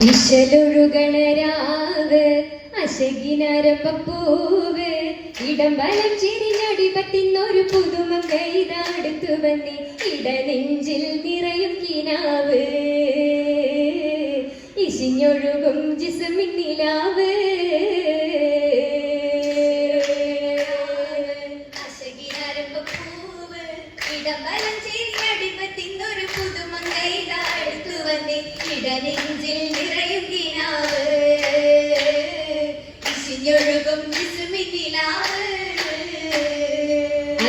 ഇശലൊഴുകണരാവ് അശകിനരപ്പൂവ് ഇടംബലം ചിരിഞ്ഞടി പറ്റുന്നൊരു പുതുമ കൈതാടുത്തു വന്നി ഇടനെഞ്ചിൽ നിറയും കിനാവ്. ഇശിഞ്ഞൊഴുകും അശകിനരമ്പൂവ്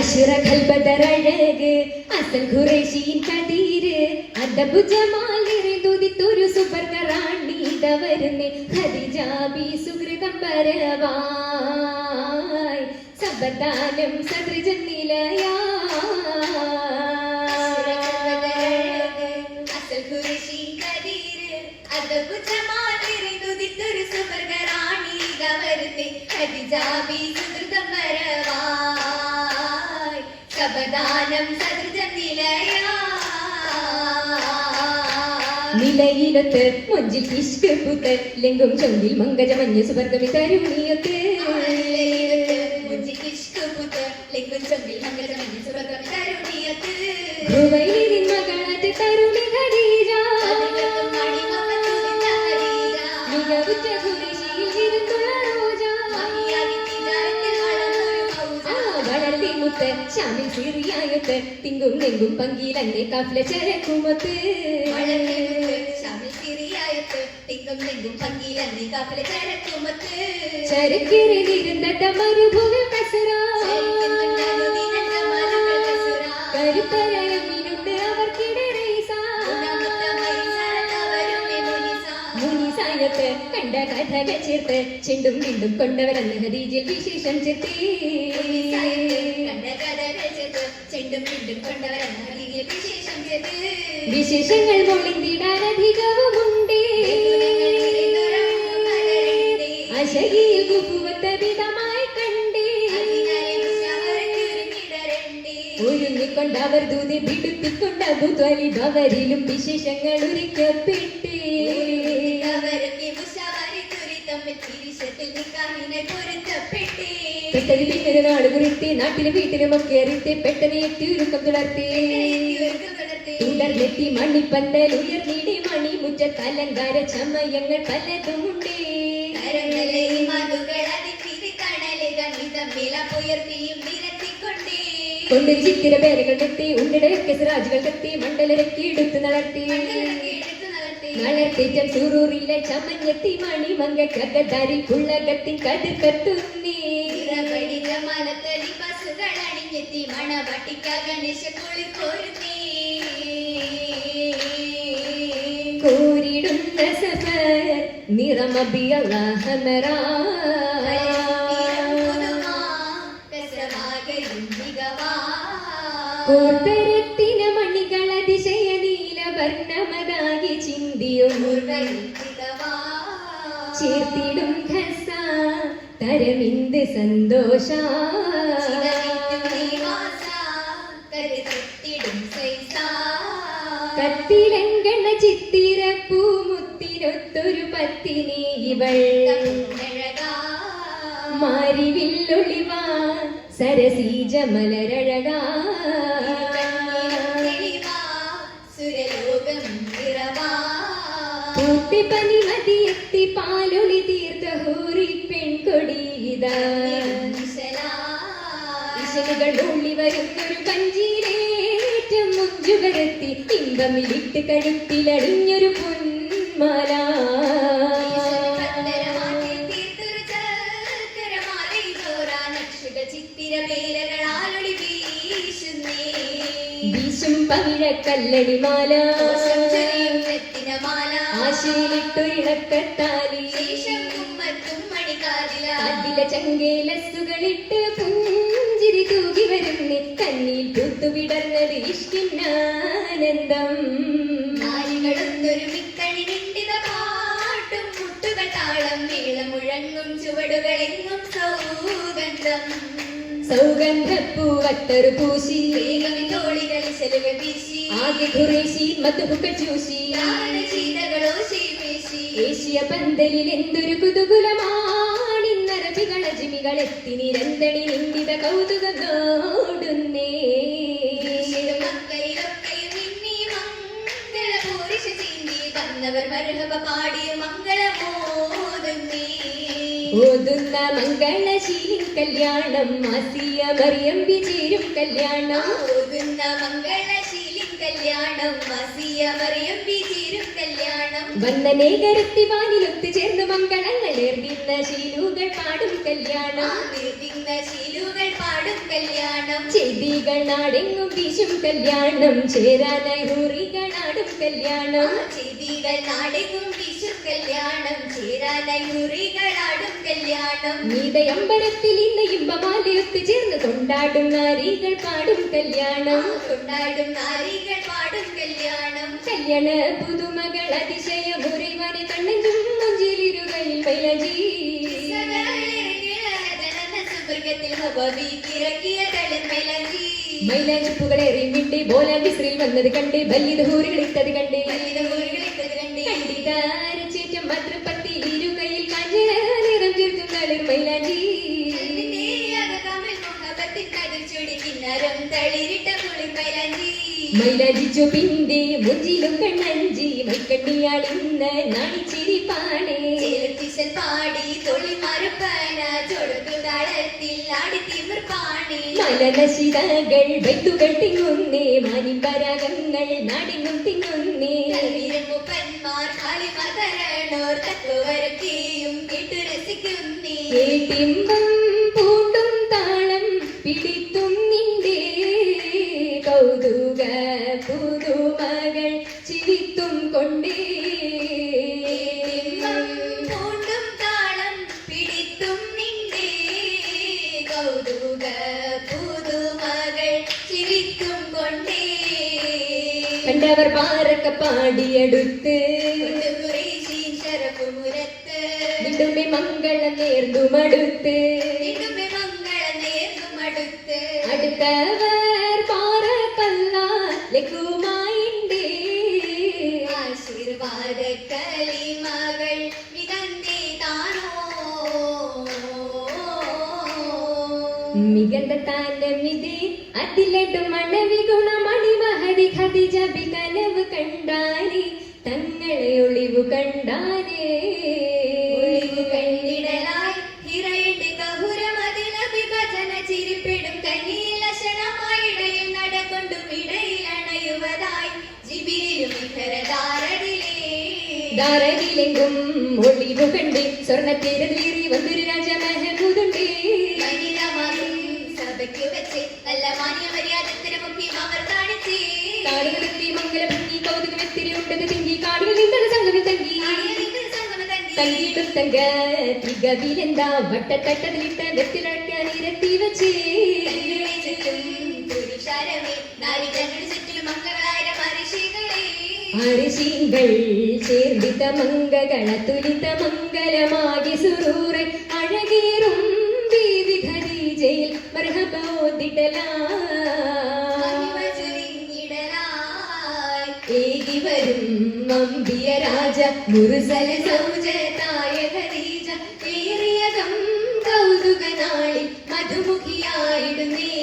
അഷുറഖൽ ബദറഴക് അസൽ ഖുറൈശിൻ കദീര് അദബ് ജമാലിറെ തുതിത്തൊരു സുബർഗ റാണി ദവരുന്നേ ഖദീജ ബി സുകൃതം പരവായ് സബദാനം സദൃജന്നിലയാ നിലയിലൊത്ത് മഞ്ചിൽ കിഷ്കൂത്ത് ലിംഗം ചൊങ്കിൽ മങ്കജ മഞ്ഞ സുവർഗമി തരുണിയൊത്ത് ധ്രുവയിലിൻ മകളാറ്റ് നെങ്കും പങ്കിലന്നെ കഫ്ല ചരക്കുമത്ത്. ചരക്കിരലിരുന്ന മരുഭൂവിൽ കസറ കരുത്തരമിനുണ്ട് അവർക്കിടറേസ മുനിസായത്ത് കണ്ട കഥ ചേർത്ത് ചെണ്ടും വീണ്ടും കൊണ്ടവരെന്ന് ഹദീജിൽ വിശേഷം ചേർത്തേ ചെണ്ടും വീണ്ടും കൊണ്ടവരെന്ന വിശേഷം ചെയ്ത് വിശേഷങ്ങൾ മൊളിന്തിടാൻ അധികവുമുണ്ടേ അശകിയിൽ കുപ്പുവത്ത വിധമായി കണ്ടേ. ഒരുങ്ങിക്കൊണ്ടവർ ദൂതി പിടുപ്പിക്കൊണ്ട് അബുദ്വലി അവരിലും വിശേഷങ്ങൾ ഒരുക്കപ്പെട്ടേ. പിന്നൊരു നാട് കുറിത്തി നാട്ടിലും വീട്ടിലും ഒക്കെ അറിയിട്ട് പെട്ടെന്ന് എത്തി ഉരുക്കം തുടർത്തി. തുടർന്നെത്തി മണിപ്പന്തൽ ഉയർന്നിടി മണി മുറ്റത്ത് അലങ്കാര ചമയങ്ങൾ പലതുമുണ്ടേ കൊണ്ടൊരു ചിത്തിര പേരകൾ കെട്ടി ഉണ്ടിടയൊക്കെ സിറാജുകൾ കെട്ടി മണ്ഡലരക്കി എടുത്തു നടത്തി. വളർത്തേറ്റം സുറൂറിലെ ചമഞ്ഞെത്തി മണി മങ്കക്കകതാരിൽ പുള്ളകത്തിൻ കതിർ കത്തുന്നേ. ഗണേശ കുളി കോരുത്തി കോരിടുന്ന സഫർ നിറമബിയഹമരാ കോർത്തരത്തിന മണികൾ അതിശയ നീലവർണമതാകി ചിന്തിയും ചേർത്തിടും ഖസ തരമിന്ത് സന്തോഷ. പത്തിനി ഇവൾ മാരിവില്ലൊളിവാ സരസീജ മലരഴകാ പനിമതി എത്തി പാലൊളി തീർത്ത ഹൂറി പെൺകൊടിയിതാ വരുന്നൊരു കഞ്ചിയിലേറ്റം മുഞ്ചുകരത്തി ഇമ്പമിലിട്ട് കഴുത്തിലടിഞ്ഞൊരു പൊന്മാല. ചിത്തിരപേരകളാലൊളി വീശുന്നേ. വീശും പവിഴക്കല്ലടി മാല ശേഷം കുമ്മത്തും മണികാതില അതിലെ ചങ്കേലസ്സുകളിട്ട് പുഞ്ചിരി തൂകി വരുന്നേ കണ്ണിൽ പൂത്തുവിടർന്നത് ഇഷ്കിന്നാനന്ദം സൗഗന്ധപ്പൂവത്തറു പൂശി വേഗമി തോളികളിൽ ಬೀಸಿ വീശി. ആകെ ಮತ್ತು മധുഹുക്ക ಚೂಸಿ ചീതകളോ ಸೀಮೇಸಿ ಏಷಿಯ അജിമികൾ എത്തി നിരന്തണി നിന്ദിത കൗതുകം നോടുന്നേ. മക്കയിലൊക്കെയും മിന്നി മംഗളപൂരിഷ ചിന്തി വന്നവർ മരഹബ പാടിയ മംഗളമോതുന്നേ ഓതുന്ന മംഗളശീലിൻ കല്യാണം മാസിയ മറിയം വിചേരും കല്യാണം. ഓതുന്ന മംഗളശീലിൻ കല്യാണം മാസിയ മറിയം വിചിരും കല്യാണം. വന്ദനേകരത്തി വാനിലൊത്തു ചേർന്ന് മംഗളങ്ങൾ എർദിന്ന ശീലുകൾ പാടും കല്യാണം. ആതിർത്തിന്ന ശീലുകൾ പാടും കല്യാണം. ചെടികൾ നാടെങ്ങും വീശും കല്യാണം ചേരാനായി ഹൂറികളാടും കല്യാണം ചെയ്തികൾ നാടെങ്ങും വിഷു കല്യാണം ചേരാനായി മുറികളാടും കല്യാണം നീതയമ്പലത്തിൽ ഇന്ന് ഇമ്പമാലയൊത്തു ചേർന്ന് കൊണ്ടാടും നാരികൾ പാടും കല്യാണം. കൊണ്ടാടും നാരികൾ പാടും കല്യാണം. കല്യാണ പുതുമകൾ അതിശയ മുറിവനെ കണ്ണഞ്ചും മുഞ്ചിലിരുകയിൽ മൈലജി സുവർഗത്തിൽ ഹബീ ഇറക്കിയ തളിർമലജി മൈലാഞ്ചിപ്പുകളേറി മിണ്ടി ബോല വിശ്രീൽ വന്നത് കണ്ട് ബല്ലിത് ഹൂറികളിട്ടത് കണ്ട്. കണ്ടിതാരച്ചേറ്റം പിന്റെ മുഞ്ചിലും കണ്ണഞ്ചി മൈക്കണ്ണിയാളിന്ന് നാണിച്ചിരി പാടേ. പാടി തൊളി മറുപ്പന ചൊടുക്കു താളത്തിൽ ആടി തിമിർപ്പാണി മലനശിതകൾ വൈത്തുകൾ തിങ്ങുന്നേ മാനിമ്പരാഗങ്ങൾ നാടിനും തിങ്ങുന്നേ മുപ്പന്മാർ കാളിമതരണോർ തത്വരക്കെയും കേട്ടു രസിക്കുന്നേ. കേട്ടിമ്പം പൂണ്ടും താളം പിടിത്തും നിന്റെ കൗതുക പുതുമകൾ ചിരിത്തും കൊണ്ടേ. കണ്ടവർ പാറക്ക പാടിയെടുത്ത് ശരപ്പുമുരത്ത് മംഗളം നേർന്നുമടുത്ത് മംഗള നേർന്നുമടുത്ത്. അടുത്തവർ മികந்த താലമിത് അതിലട്ട് മണവി ഗുണമണി മഹതി ഖദിജ ബി കനവ് തങ്ങളെ ഒളിവു കണ്ടാനേ ഒളിവു കണ്ടിടലായി ഹിറയുടെ കഹുരമതില വിഭജന ചിരിപ്പിടും. കനീലക്ഷണമായിടയിൽ നടകൊണ്ടും ഇടയിൽ അണയുവതായി ജിബിരിലും ഇഹരധാരടിലേ ധാരയിലെങ്കും ഒളിവു കണ്ട് സ്വർണത്തേരേറി വന്നൊരു തങ്ക തികവിലെന്താ വട്ടത്തട്ടതിലിട്ട വെത്തിലക്കാൻ ഇരത്തി വെച്ചേ. അരിശീങ്കൾ ചേർന്നിത മംഗള തുലിത മംഗലമാകി സുറൂറെ അഴകേറും വിവിധ ഖദീജയിൽ മർഹബോദിടലാ അമ്പിയ രാജ മുറുസല സൗജതായ ഖദീജ ഏറിയകം കൗതുക നാളിൽ മധുമുഖിയായിടുന്നേ.